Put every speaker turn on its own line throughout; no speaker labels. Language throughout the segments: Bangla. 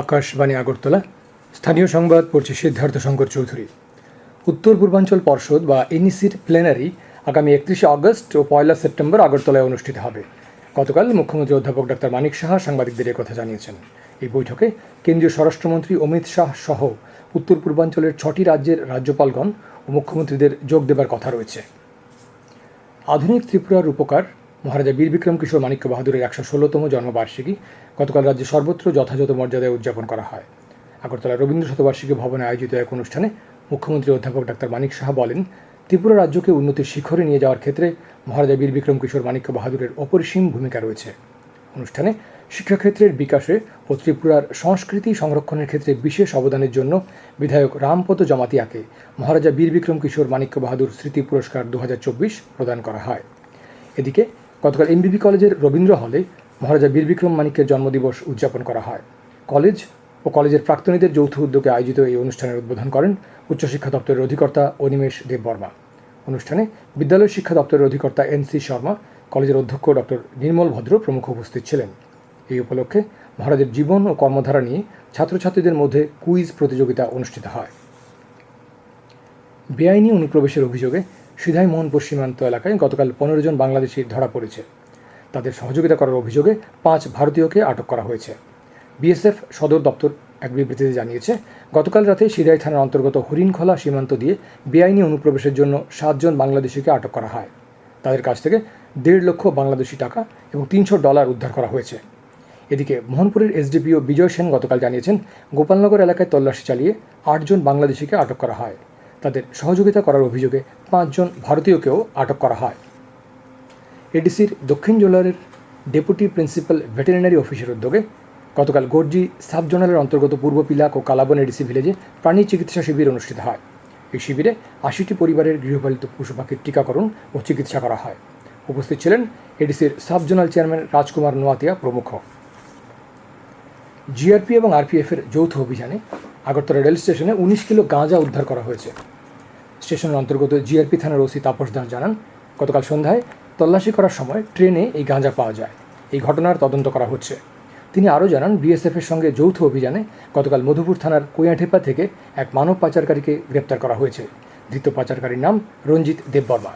আকাশবাণী আগরতলা। স্থানীয় সংবাদ পড়ছে সিদ্ধার্থ শঙ্কর চৌধুরী। উত্তর পূর্বাঞ্চল পর্ষদ বা এনইসির প্লেনারি আগামী একত্রিশে আগস্ট ও পয়লা সেপ্টেম্বর আগরতলায় অনুষ্ঠিত হবে। গতকাল মুখ্যমন্ত্রী অধ্যাপক ডাক্তার মানিক সাহা সাংবাদিকদের কথা জানিয়েছেন। এই বৈঠকে কেন্দ্রীয় স্বরাষ্ট্রমন্ত্রী অমিত শাহ সহ উত্তর পূর্বাঞ্চলের ছটি রাজ্যের রাজ্যপালগণ ও মুখ্যমন্ত্রীদের যোগ দেবার কথা রয়েছে। আধুনিক ত্রিপুরার উপকার মহারাজা বীর বিক্রম কিশোর মাণিক্য বাহাদুরের একশো ষোলোতম জন্মবার্ষিকী গতকাল রাজ্যে সর্বত্র যথাযথ মর্যাদায় উদযাপন করা হয়। আগরতলা রবীন্দ্র শতবার্ষিকী ভবনে আয়োজিত এক অনুষ্ঠানে মুখ্যমন্ত্রী অধ্যাপক ডাক্তার মানিক সাহা বলেন, ত্রিপুরা রাজ্যকে উন্নতির শিখরে নিয়ে যাওয়ার ক্ষেত্রে মহারাজা বীর বিক্রম কিশোর মাণিক্য বাহাদুরের অপরিসীম ভূমিকা রয়েছে। অনুষ্ঠানে শিক্ষাক্ষেত্রের বিকাশে ও ত্রিপুরার সংস্কৃতি সংরক্ষণের ক্ষেত্রে বিশেষ অবদানের জন্য বিধায়ক রামপদ জমাতিয়াকে মহারাজা বীর বিক্রম কিশোর মাণিক্য বাহাদুর স্মৃতি পুরস্কার দু হাজার চব্বিশ প্রদান করা হয়। এদিকে গতকাল এমবিবি কলেজের রবীন্দ্র হলে মহারাজা বীর বিক্রম মাণিক্যের জন্মদিবস উদযাপন করা হয়। কলেজ ও কলেজের প্রাক্তনীদের যৌথ উদ্যোগে আয়োজিত এই অনুষ্ঠানের উদ্বোধন করেন উচ্চশিক্ষা দপ্তরের অধিকর্তা অনিমেষ দেববর্মা অনুষ্ঠানে বিদ্যালয় শিক্ষা দপ্তরের অধিকর্তা এন সি শর্মা, কলেজের অধ্যক্ষ ডক্টর নির্মল ভদ্র প্রমুখ উপস্থিত ছিলেন। এই উপলক্ষে মহারাজের জীবন ও কর্মধারা নিয়ে ছাত্রছাত্রীদের মধ্যে কুইজ প্রতিযোগিতা অনুষ্ঠিত হয়। বেআইনি অনুপ্রবেশের অভিযোগে সিধাই মোহনপুর সীমান্ত এলাকায় গতকাল পনেরো জন বাংলাদেশি ধরা পড়েছে। তাদের সহযোগিতা করার অভিযোগে পাঁচ ভারতীয়কে আটক করা হয়েছে। বিএসএফ সদর দপ্তর এক বিবৃতিতে জানিয়েছে, গতকাল রাতে সিরাই থানার অন্তর্গত হরিণখলা সীমান্ত দিয়ে বেআইনি অনুপ্রবেশের জন্য সাতজন বাংলাদেশিকে আটক করা হয়। তাদের কাছ থেকে দেড় লক্ষ বাংলাদেশি টাকা এবং তিনশো ডলার উদ্ধার করা হয়েছে। এদিকে মোহনপুরের এসডিপিও বিজয় সেন গতকাল জানিয়েছেন, গোপালনগর এলাকায় তল্লাশি চালিয়ে আটজন বাংলাদেশিকে আটক করা হয়। তাদের সহযোগিতা করার অভিযোগে পাঁচজন ভারতীয়কেও আটক করা হয়। এডিসির দক্ষিণ জোলারের ডেপুটি প্রিন্সিপাল ভেটেরিনারি অফিসের উদ্যোগে গতকাল গর্জি সাব জোনালের অন্তর্গত পূর্ব পিলাক ও কালাবন এডিসি ভিলেজে প্রাণী চিকিৎসা শিবির অনুষ্ঠিত হয়। এই শিবিরে আশিটি পরিবারের গৃহপালিত পশু পাখির টিকাকরণ ও চিকিৎসা করা হয়। উপস্থিত ছিলেন এডিসির sub zonal chairman Rajkumar Noatia প্রমুখ। জিআরপি এবং আরপিএফের যৌথ অভিযানে আগরতলা রেল স্টেশনে উনিশ কিলো গাঁজা উদ্ধার করা হয়েছে। স্টেশনের অন্তর্গত জিআরপি থানার ওসি তাপস দাস জানান, গতকাল সন্ধ্যায় তল্লাশি করার সময় ট্রেনে এই গাঁজা পাওয়া যায়। এই ঘটনার তদন্ত করা হচ্ছে। তিনি আরও জানান বিএসএফের সঙ্গে যৌথ অভিযানে গতকাল মধুপুর থানার কোয়াঠেপা থেকে এক মানব পাচারকারীকে গ্রেপ্তার করা হয়েছে। ধৃত পাচারকারীর নাম রঞ্জিত দেববর্মা।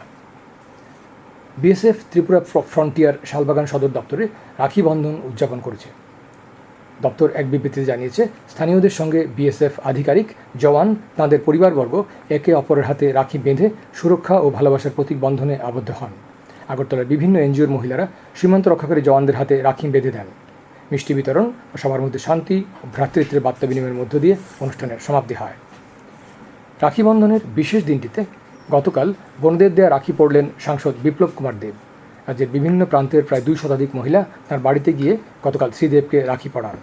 বিএসএফ ত্রিপুরা ফ্রন্টিয়ার শালবাগান সদর দপ্তরে রাখি বন্ধন উদযাপন করেছে। দপ্তর এক বিবৃতিতে জানিয়েছে, স্থানীয়দের সঙ্গে বিএসএফ আধিকারিক, জওয়ান, তাঁদের পরিবারবর্গ একে অপরের হাতে রাখি বেঁধে সুরক্ষা ও ভালোবাসার প্রতীক বন্ধনে আবদ্ধ হন। আগরতলার বিভিন্ন এনজিওর মহিলারা সীমান্ত রক্ষাকারী জওয়ানদের হাতে রাখি বেঁধে দেন। মিষ্টি বিতরণ ও সবার মধ্যে শান্তি ও ভ্রাতৃত্বের বার্তা বিনিময়ের মধ্য দিয়ে অনুষ্ঠানের সমাপ্তি হয়। রাখি বন্ধনের বিশেষ দিনটিতে গতকাল বোনদের দেয়া রাখি পড়লেন সাংসদ বিপ্লব কুমার দেব। রাজ্যের বিভিন্ন প্রান্তের প্রায় দুই শতাধিক মহিলা তার বাড়িতে গিয়ে গতকাল শ্রীদেবকে রাখি পড়ান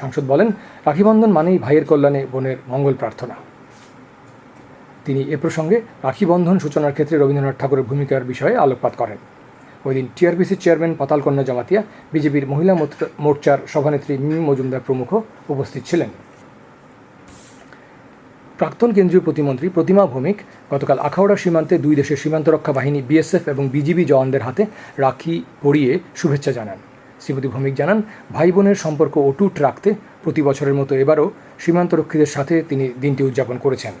সাংসদ বলেন রাখিবন্ধন মানেই ভাইয়ের কল্যাণে বোনের মঙ্গল প্রার্থনা। তিনি এ প্রসঙ্গে রাখিবন্ধন সূচনার ক্ষেত্রে রবীন্দ্রনাথ ঠাকুরের ভূমিকার বিষয়ে আলোকপাত করেন। ওই দিন টিআরবিসির চেয়ারম্যান পাতালকন্যা জামাতিয়া, বিজেপির মহিলা মোর্চার সভানেত্রী মিমি মজুমদার প্রমুখ উপস্থিত ছিলেন। প্রাক্তন কেন্দ্রীয় প্রতিমন্ত্রী প্রতিমা ভৌমিক গতকাল আখাউড়া সীমান্তে দুই দেশের সীমান্ত রক্ষা বাহিনী বিএসএফ এবং বিজিবি জওয়ানদের হাতে রাখি পরিয়ে শুভেচ্ছা জানান। শ্রীমতী ভৌমিক জানান, ভাই বোনের সম্পর্ক অটুট রাখতে প্রতি বছরের মতো এবারও সীমান্তরক্ষীদের সাথে তিনি দিনটি উদযাপন করেছেন।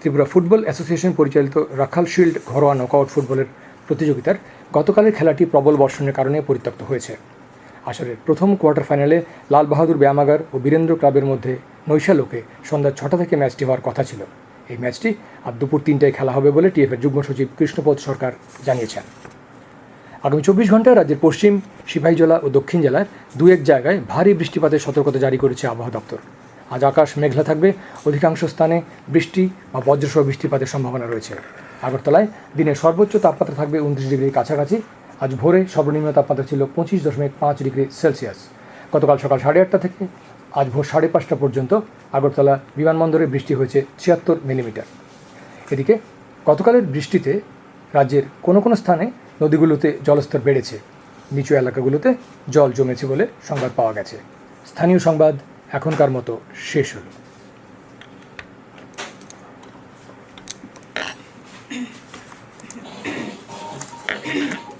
ত্রিপুরা ফুটবল অ্যাসোসিয়েশন পরিচালিত রাখাল শিল্ড ঘরোয়া নকআউট ফুটবলের প্রতিযোগিতার গতকালের খেলাটি প্রবল বর্ষণের কারণে পরিত্যক্ত হয়েছে। আসলে প্রথম কোয়ার্টার ফাইনালে লাল বাহাদুর ব্যায়ামাগার ও বীরেন্দ্র ক্লাবের মধ্যে নৈশালোকে সন্ধ্যা ছটা থেকে ম্যাচটি হওয়ার কথা ছিল। এই ম্যাচটি আর দুপুর তিনটায় খেলা হবে বলে টিএফের যুগ্ম সচিব কৃষ্ণপদ সরকার জানিয়েছেন। আগামী চব্বিশ ঘন্টায় রাজ্যের পশ্চিম সিপাহীজলা ও দক্ষিণ জেলার দু এক জায়গায় ভারী বৃষ্টিপাতের সতর্কতা জারি করেছে আবহাওয়া দপ্তর। আজ আকাশ মেঘলা থাকবে, অধিকাংশ স্থানে বৃষ্টি বা বজ্রসহ বৃষ্টিপাতের সম্ভাবনা রয়েছে। আগরতলায় দিনের সর্বোচ্চ তাপমাত্রা থাকবে উনত্রিশ ডিগ্রির কাছাকাছি। আজ ভোরে সর্বনিম্ন তাপমাত্রা ছিল পঁচিশ দশমিক পাঁচ ডিগ্রি সেলসিয়াস। গতকাল সকাল সাড়ে আটটা থেকে আজ ভোর সাড়ে পাঁচটা পর্যন্ত আগরতলা বিমানবন্দরে বৃষ্টি হয়েছে ছিয়াত্তর মিলিমিটার। এদিকে, গতকালের বৃষ্টিতে রাজ্যের কোনো কোনো স্থানে নদীগুলোতে জলস্তর বেড়েছে। নিচু এলাকাগুলোতে জল জমেছে বলে সংবাদ পাওয়া গেছে। স্থানীয় সংবাদ এখনকার মতো শেষ হলো।
Thank you.